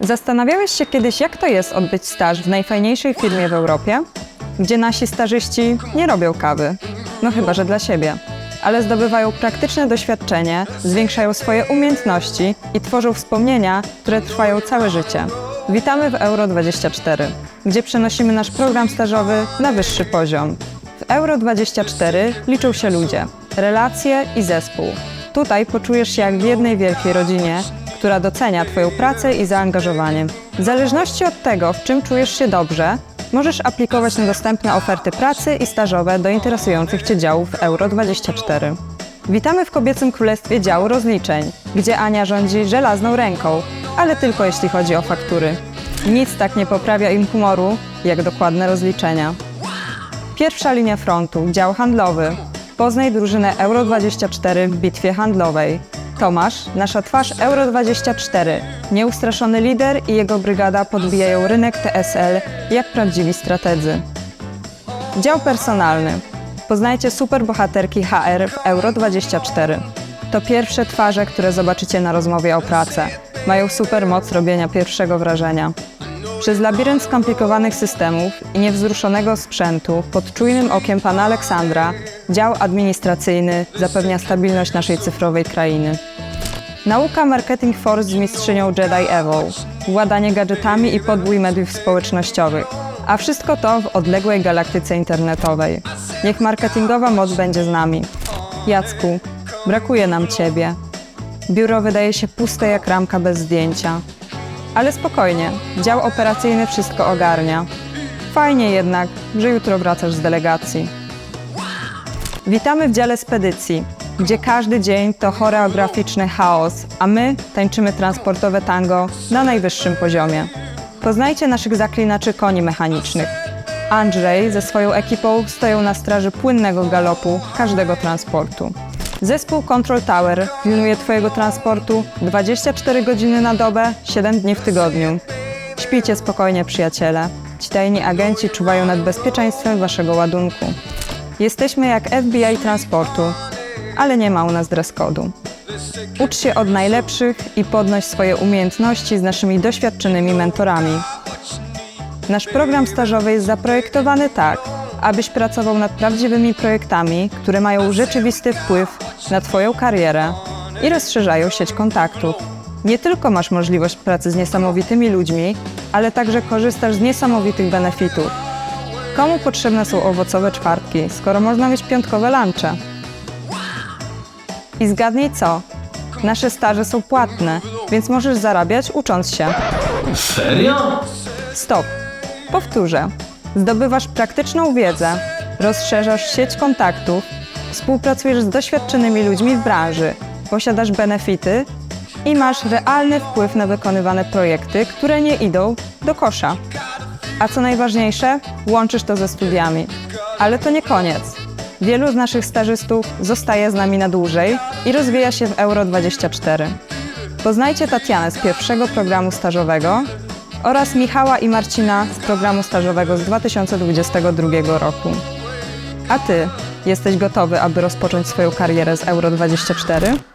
Zastanawiałeś się kiedyś, jak to jest odbyć staż w najfajniejszej firmie w Europie, gdzie nasi stażyści nie robią kawy, no chyba że dla siebie, ale zdobywają praktyczne doświadczenie, zwiększają swoje umiejętności i tworzą wspomnienia, które trwają całe życie. Witamy w Euro 24, gdzie przenosimy nasz program stażowy na wyższy poziom. W Euro 24 liczą się ludzie, relacje i zespół. Tutaj poczujesz się jak w jednej wielkiej rodzinie, która docenia Twoją pracę i zaangażowanie. W zależności od tego, w czym czujesz się dobrze, możesz aplikować na dostępne oferty pracy i stażowe do interesujących Cię działów Euro 24. Witamy w kobiecym królestwie działu rozliczeń, gdzie Ania rządzi żelazną ręką, ale tylko jeśli chodzi o faktury. Nic tak nie poprawia im humoru, jak dokładne rozliczenia. Pierwsza linia frontu, dział handlowy. Poznaj drużynę Euro 24 w bitwie handlowej. Tomasz, nasza twarz Euro 24. Nieustraszony lider i jego brygada podbijają rynek TSL jak prawdziwi strategzy. Dział personalny. Poznajcie superbohaterki HR w Euro 24. To pierwsze twarze, które zobaczycie na rozmowie o pracę. Mają super moc robienia pierwszego wrażenia. Przez labirynt skomplikowanych systemów i niewzruszonego sprzętu pod czujnym okiem pana Aleksandra dział administracyjny zapewnia stabilność naszej cyfrowej krainy. Nauka Marketing Force z mistrzynią Jedi Evo, władanie gadżetami i podbój mediów społecznościowych, a wszystko to w odległej galaktyce internetowej. Niech marketingowa moc będzie z nami. Jacku, brakuje nam Ciebie. Biuro wydaje się puste jak ramka bez zdjęcia. Ale spokojnie, dział operacyjny wszystko ogarnia. Fajnie jednak, że jutro wracasz z delegacji. Witamy w dziale spedycji, gdzie każdy dzień to choreograficzny chaos, a my tańczymy transportowe tango na najwyższym poziomie. Poznajcie naszych zaklinaczy koni mechanicznych. Andrzej ze swoją ekipą stoją na straży płynnego galopu każdego transportu. Zespół Control Tower pilnuje Twojego transportu 24 godziny na dobę, 7 dni w tygodniu. Śpijcie spokojnie, przyjaciele. Ci tajni agenci czuwają nad bezpieczeństwem Waszego ładunku. Jesteśmy jak FBI transportu, ale nie ma u nas dress kodu. Ucz się od najlepszych i podnoś swoje umiejętności z naszymi doświadczonymi mentorami. Nasz program stażowy jest zaprojektowany tak, abyś pracował nad prawdziwymi projektami, które mają rzeczywisty wpływ na Twoją karierę i rozszerzają sieć kontaktów. Nie tylko masz możliwość pracy z niesamowitymi ludźmi, ale także korzystasz z niesamowitych benefitów. Komu potrzebne są owocowe czwartki, skoro można mieć piątkowe lunche? I zgadnij co? Nasze staże są płatne, więc możesz zarabiać ucząc się. Serio? Stop. Powtórzę. Zdobywasz praktyczną wiedzę, rozszerzasz sieć kontaktów, współpracujesz z doświadczonymi ludźmi w branży, posiadasz benefity i masz realny wpływ na wykonywane projekty, które nie idą do kosza. A co najważniejsze, łączysz to ze studiami. Ale to nie koniec. Wielu z naszych stażystów zostaje z nami na dłużej i rozwija się w Euro 24. Poznajcie Tatianę z pierwszego programu stażowego oraz Michała i Marcina z programu stażowego z 2022 roku. A ty, jesteś gotowy, aby rozpocząć swoją karierę z Euro 24?